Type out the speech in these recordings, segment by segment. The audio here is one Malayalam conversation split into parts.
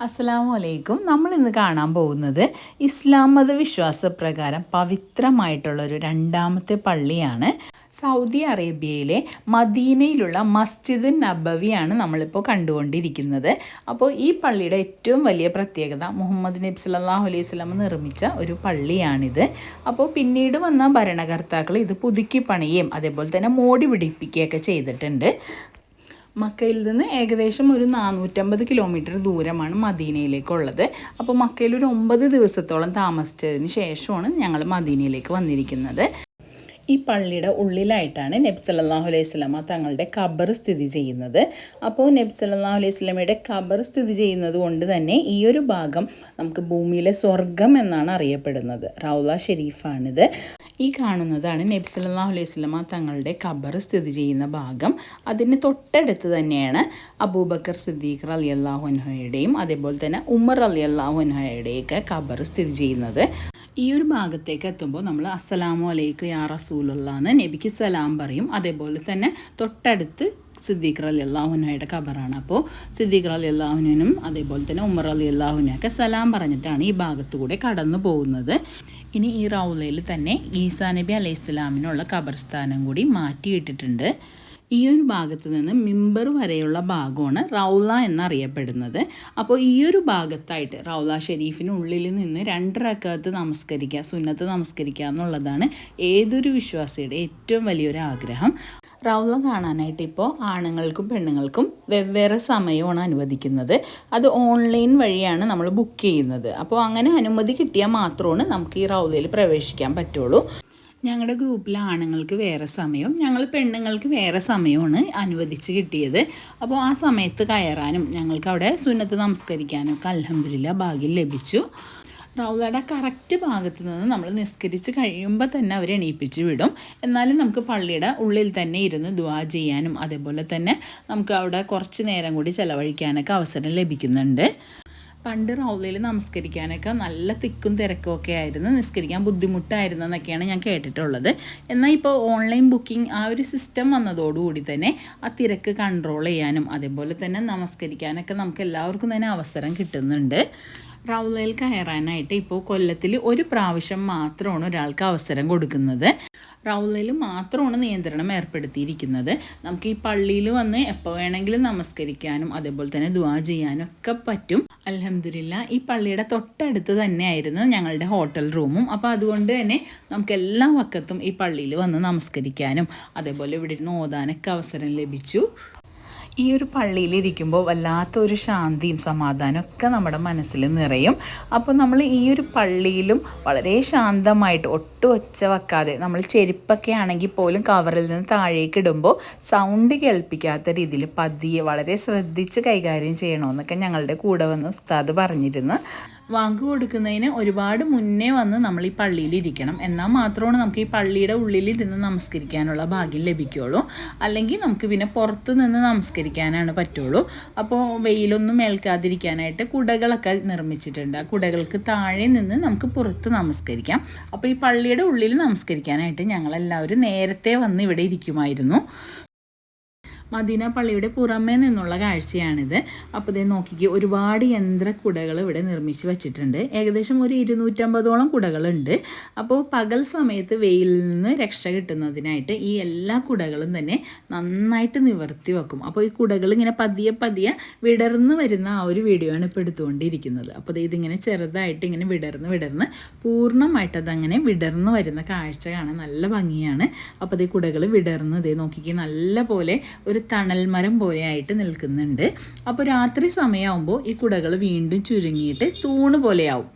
അസ്സലാമു അലൈക്കും. നമ്മൾ ഇന്ന് കാണാൻ പോകുന്നത് ഇസ്ലാം മത വിശ്വാസപ്രകാരം പവിത്രമായിട്ടുള്ള ഒരു രണ്ടാമത്തെ പള്ളിയാണ്. സൗദി അറേബ്യയിലെ മദീനയിലുള്ള മസ്ജിദ് നബവിയാണ് നമ്മളിപ്പോൾ കണ്ടുകൊണ്ടിരിക്കുന്നത്. അപ്പോൾ ഈ പള്ളിയുടെ ഏറ്റവും വലിയ പ്രത്യേകത മുഹമ്മദ് നബി സല്ലാഹു അലൈഹി സ്വലം നിർമ്മിച്ച ഒരു പള്ളിയാണിത്. അപ്പോൾ പിന്നീട് വന്ന ഭരണകർത്താക്കൾ ഇത് പുതുക്കി പണിയുകയും അതേപോലെ തന്നെ മോടി പിടിപ്പിക്കുകയൊക്കെ ചെയ്തിട്ടുണ്ട്. മക്കയിൽ നിന്ന് ഏകദേശം ഒരു നാനൂറ്റമ്പത് കിലോമീറ്റർ ദൂരമാണ് മദീനയിലേക്കുള്ളത്. അപ്പോൾ മക്കയിൽ ഒരു ഒമ്പത് ദിവസത്തോളം താമസിച്ചതിന് ശേഷമാണ് ഞങ്ങൾ മദീനയിലേക്ക് വന്നിരിക്കുന്നത്. ഈ പള്ളിയുടെ ഉള്ളിലായിട്ടാണ് നബി സല്ലല്ലാഹു അലൈഹി സ്വലമ തങ്ങളുടെ ഖബർ സ്ഥിതി ചെയ്യുന്നത്. അപ്പോൾ നബി സല്ലല്ലാഹു അലൈഹി സ്വലമയുടെ ഖബർ സ്ഥിതി ചെയ്യുന്നത് കൊണ്ട് തന്നെ ഈ ഒരു ഭാഗം നമുക്ക് ഭൂമിയിലെ സ്വർഗം എന്നാണ് അറിയപ്പെടുന്നത്. റൗല ഷെരീഫാണിത്. ഈ കാണുന്നതാണ് നബി സല്ലല്ലാഹു അലൈഹി സ്വലമ തങ്ങളുടെ ഖബർ സ്ഥിതി ചെയ്യുന്ന ഭാഗം. അതിന് തൊട്ടടുത്ത് തന്നെയാണ് അബൂബക്കർ സിദ്ദീഖർ അലി അള്ളാഹുൻഹയുടെയും അതേപോലെ തന്നെ ഉമർ അലി അള്ളാഹുൻഹയുടെയൊക്കെ ഖബർ സ്ഥിതി ചെയ്യുന്നത്. ഈ ഒരു ഭാഗത്തേക്ക് എത്തുമ്പോൾ നമ്മൾ അസ്സലാമു അലൈക്ക് യാ റസൂലുള്ള നബിക്ക് സലാം പറയും. അതേപോലെ തന്നെ തൊട്ടടുത്ത് സിദ്ദീഖർ അലി അള്ളാഹുനയുടെ ഖബറാണ്. അപ്പോൾ സിദ്ദീഖർ അലി അള്ളാഹുനും അതേപോലെ തന്നെ ഉമർ അലി അള്ളാഹുനൊക്കെ സലാം പറഞ്ഞിട്ടാണ് ഈ ഭാഗത്തു കൂടെ കടന്നു പോകുന്നത് ഇനി ഈ റൗലയിൽ തന്നെ ഈസാ നബി അലൈഹി ഇസ്ലാമിനുള്ള ഖബർസ്ഥാനം കൂടി മാറ്റിയിട്ടിട്ടുണ്ട്. ഈ ഒരു ഭാഗത്ത് നിന്ന് മിമ്പർ വരെയുള്ള ഭാഗമാണ് റൗല എന്നറിയപ്പെടുന്നത്. അപ്പോൾ ഈ ഒരു ഭാഗത്തായിട്ട് റൗല ഷെരീഫിനുള്ളിൽ നിന്ന് രണ്ടരക്കകത്ത് നമസ്കരിക്കുക സുന്നത്ത് നമസ്കരിക്കുക എന്നുള്ളതാണ് ഏതൊരു വിശ്വാസിയുടെ ഏറ്റവും വലിയൊരു ആഗ്രഹം. റൗല കാണാനായിട്ട് ഇപ്പോൾ ആണുങ്ങൾക്കും പെണ്ണുങ്ങൾക്കും വെവ്വേറെ സമയമാണ് അനുവദിക്കുന്നത്. അത് ഓൺലൈൻ വഴിയാണ് നമ്മൾ ബുക്ക് ചെയ്യുന്നത്. അപ്പോൾ അങ്ങനെ അനുമതി കിട്ടിയാൽ മാത്രമാണ് നമുക്ക് ഈ റൗലയിൽ പ്രവേശിക്കാൻ പറ്റുള്ളൂ. ഞങ്ങളുടെ ഗ്രൂപ്പിലെ ആണുങ്ങൾക്ക് വേറെ സമയവും ഞങ്ങൾ പെണ്ണുങ്ങൾക്ക് വേറെ സമയമാണ് അനുവദിച്ച് കിട്ടിയത്. അപ്പോൾ ആ സമയത്ത് കയറാനും ഞങ്ങൾക്ക് അവിടെ സുന്നത്ത് നമസ്കരിക്കാനും ഒക്കെ അലഹമില്ല ഭാഗ്യം ലഭിച്ചു. റൗലയുടെ കറക്റ്റ് ഭാഗത്ത് നിന്ന് നമ്മൾ നിസ്കരിച്ച് കഴിയുമ്പോൾ തന്നെ അവർ എണീപ്പിച്ച് വിടും. എന്നാലും നമുക്ക് പള്ളിയുടെ ഉള്ളിൽ തന്നെ ഇരുന്ന് ദുവാ ചെയ്യാനും അതേപോലെ തന്നെ നമുക്ക് അവിടെ കുറച്ച് നേരം കൂടി ചിലവഴിക്കാനൊക്കെ അവസരം ലഭിക്കുന്നുണ്ട്. പണ്ട് റൗലയിൽ നമസ്കരിക്കാനൊക്കെ നല്ല തിക്കും തിരക്കും ഒക്കെ ആയിരുന്നു. നിസ്കരിക്കാൻ ബുദ്ധിമുട്ടായിരുന്നു എന്നൊക്കെയാണ് ഞാൻ കേട്ടിട്ടുള്ളത്. എന്നാൽ ഇപ്പോൾ ഓൺലൈൻ ബുക്കിംഗ് ആ ഒരു സിസ്റ്റം വന്നതോടുകൂടി തന്നെ ആ തിരക്ക് കൺട്രോൾ ചെയ്യാനും അതേപോലെ തന്നെ നമസ്കരിക്കാനൊക്കെ നമുക്ക് എല്ലാവർക്കും തന്നെ അവസരം കിട്ടുന്നുണ്ട്. റൗലയിൽ കയറാനായിട്ട് ഇപ്പോൾ കൊല്ലത്തിൽ ഒരു പ്രാവശ്യം മാത്രമാണ് ഒരാൾക്ക് അവസരം കൊടുക്കുന്നത്. റൗലയിൽ മാത്രമാണ് നിയന്ത്രണം ഏർപ്പെടുത്തിയിരിക്കുന്നത്. നമുക്ക് ഈ പള്ളിയിൽ വന്ന് എപ്പോൾ വേണമെങ്കിലും നമസ്കരിക്കാനും അതേപോലെ തന്നെ ദുവാ ചെയ്യാനും ഒക്കെ പറ്റും. അലഹമില്ല ഈ പള്ളിയുടെ തൊട്ടടുത്ത് തന്നെയായിരുന്നു ഞങ്ങളുടെ ഹോട്ടൽ റൂമും. അപ്പോൾ അതുകൊണ്ട് തന്നെ നമുക്ക് എല്ലാ വക്കത്തും ഈ പള്ളിയിൽ വന്ന് നമസ്കരിക്കാനും അതേപോലെ ഇവിടെ ഇരുന്ന് ഓതാനൊക്കെ അവസരം ലഭിച്ചു. ഈ ഒരു പള്ളിയിലിരിക്കുമ്പോൾ വല്ലാത്തൊരു ശാന്തിയും സമാധാനവും ഒക്കെ നമ്മുടെ മനസ്സിൽ നിറയും. അപ്പോൾ നമ്മൾ ഈ ഒരു പള്ളിയിലും വളരെ ശാന്തമായിട്ട് ഒട്ടും ഒച്ച വെക്കാതെ നമ്മൾ ചെരുപ്പൊക്കെ ആണെങ്കിൽ പോലും കവറിൽ നിന്ന് താഴേക്ക് ഇടുമ്പോൾ സൗണ്ട് കേൾപ്പിക്കാത്ത രീതിയിൽ പതിയെ വളരെ ശ്രദ്ധിച്ച് കൈകാര്യം ചെയ്യണമെന്നൊക്കെ ഞങ്ങളുടെ കൂടെ വന്ന് ഉസ്താദ് പറഞ്ഞിരുന്നു. വാങ്ക് കൊടുക്കുന്നതിന് ഒരുപാട് മുന്നേ വന്ന് നമ്മൾ ഈ പള്ളിയിൽ ഇരിക്കണം എന്നാൽ മാത്രമാണ് നമുക്ക് ഈ പള്ളിയുടെ ഉള്ളിൽ ഇരുന്ന് നമസ്കരിക്കാനുള്ള ഭാഗ്യം ലഭിക്കുകയുള്ളൂ. അല്ലെങ്കിൽ നമുക്ക് പിന്നെ പുറത്ത് നിന്ന് നമസ്കരിക്കാനാണ് പറ്റുള്ളൂ. അപ്പോൾ വെയിലൊന്നും ഏൽക്കാതിരിക്കാനായിട്ട് കുടകളൊക്കെ നിർമ്മിച്ചിട്ടുണ്ട്. ആ കുടകൾക്ക് താഴെ നിന്ന് നമുക്ക് പുറത്ത് നമസ്കരിക്കാം. അപ്പോൾ ഈ പള്ളിയുടെ ഉള്ളിൽ നമസ്കരിക്കാനായിട്ട് ഞങ്ങളെല്ലാവരും നേരത്തെ വന്ന് ഇവിടെ ഇരിക്കുമായിരുന്നു. മദീന പള്ളിയുടെ പുറമേ നിന്നുള്ള കാഴ്ചയാണിത്. അപ്പോൾ ഇതേ നോക്കിക്ക് ഒരുപാട് യന്ത്രക്കുടകൾ ഇവിടെ നിർമ്മിച്ച് വെച്ചിട്ടുണ്ട്. ഏകദേശം ഒരു ഇരുന്നൂറ്റമ്പതോളം കുടകളുണ്ട്. അപ്പോൾ പകൽ സമയത്ത് വെയിലിൽ നിന്ന് രക്ഷ കിട്ടുന്നതിനായിട്ട് ഈ എല്ലാ കുടകളും തന്നെ നന്നായിട്ട് നിവർത്തി വെക്കും. അപ്പോൾ ഈ കുടകൾ ഇങ്ങനെ പതിയെ പതിയെ വിടർന്ന് വരുന്ന ആ ഒരു വീഡിയോ ആണ് ഇപ്പോൾ എടുത്തുകൊണ്ടിരിക്കുന്നത് അപ്പോൾ ഇതിങ്ങനെ ചെറുതായിട്ട് ഇങ്ങനെ വിടർന്ന് വിടർന്ന് പൂർണമായിട്ട് അതങ്ങനെ വിടർന്ന് വരുന്ന കാഴ്ച കാണാൻ നല്ല ഭംഗിയാണ്. അപ്പോൾ ഈ കുടകൾ വിടർന്ന് ഇതേ നോക്കിക്ക് നല്ല പോലെ ഒരു തണൽ മരം പോലെയായിട്ട് നിൽക്കുന്നുണ്ട്. അപ്പോൾ രാത്രി സമയമാകുമ്പോൾ ഈ കുടകൾ വീണ്ടും ചുരുങ്ങിയിട്ട് തൂണ് പോലെയാവും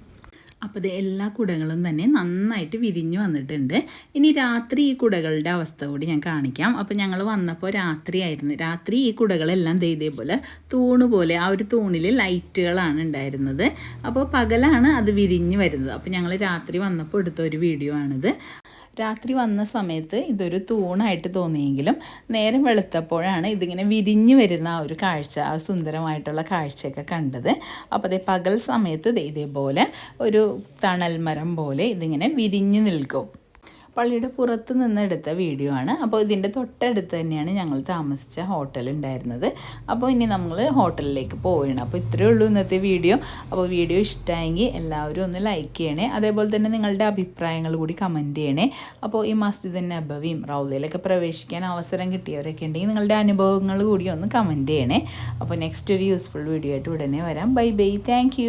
അപ്പോൾ ഇത് എല്ലാ കുടകളും തന്നെ നന്നായിട്ട് വിരിഞ്ഞു വന്നിട്ടുണ്ട്. ഇനി രാത്രി ഈ കുടകളുടെ അവസ്ഥ കൂടി ഞാൻ കാണിക്കാം. അപ്പോൾ ഞങ്ങൾ വന്നപ്പോൾ രാത്രിയായിരുന്നു. രാത്രി ഈ കുടകളെല്ലാം ഇതേപോലെ തൂണ് പോലെ ആ ഒരു തൂണിൽ ലൈറ്റുകളാണ് ഉണ്ടായിരുന്നത്. അപ്പോൾ പകലാണ് അത് വിരിഞ്ഞ് വരുന്നത്. അപ്പോൾ ഞങ്ങൾ രാത്രി വന്നപ്പോൾ എടുത്ത ഒരു വീഡിയോ ആണിത്. രാത്രി വന്ന സമയത്ത് ഇതൊരു തൂണായിട്ട് തോന്നിയെങ്കിലും നേരം വെളുത്തപ്പോഴാണ് ഇതിങ്ങനെ വിരിഞ്ഞു വരുന്ന ആ ഒരു കാഴ്ച ആ സുന്ദരമായിട്ടുള്ള കാഴ്ചയൊക്കെ കണ്ടത്. അപ്പോൾ അതേ പകൽ സമയത്ത് ഇതേപോലെ ഒരു തണൽ മരം പോലെ ഇതിങ്ങനെ വിരിഞ്ഞു നിൽക്കും. പള്ളിയുടെ പുറത്ത് നിന്ന് എടുത്ത വീഡിയോ ആണ്. അപ്പോൾ ഇതിന്റെ തൊട്ടടുത്ത് തന്നെയാണ് ഞങ്ങൾ താമസിച്ച ഹോട്ടൽ ഉണ്ടായിരുന്നത്. അപ്പോൾ ഇനി നമ്മൾ ഹോട്ടലിലേക്ക് പോവുകയാണ്. അപ്പോൾ ഇത്രയേ ഉള്ളൂ ഇന്നത്തെ വീഡിയോ അപ്പോൾ വീഡിയോ ഇഷ്ടമായെങ്കിൽ എല്ലാവരും ഒന്ന് ലൈക്ക് ചെയ്യണേ. അതേപോലെ തന്നെ നിങ്ങളുടെ അഭിപ്രായങ്ങൾ കൂടി കമന്റ് ചെയ്യണേ. അപ്പോൾ ഈ മസ്ജിദ് നബവിയും റൗലയിലൊക്കെ പ്രവേശിക്കാൻ അവസരം കിട്ടിയവരൊക്കെ ഉണ്ടെങ്കിൽ നിങ്ങളുടെ അനുഭവങ്ങൾ കൂടി ഒന്ന് കമന്റ് ചെയ്യണേ. അപ്പോൾ നെക്സ്റ്റ് ഒരു യൂസ്ഫുൾ വീഡിയോ ആയിട്ട് ഉടനെ വരാം. Bye bye thank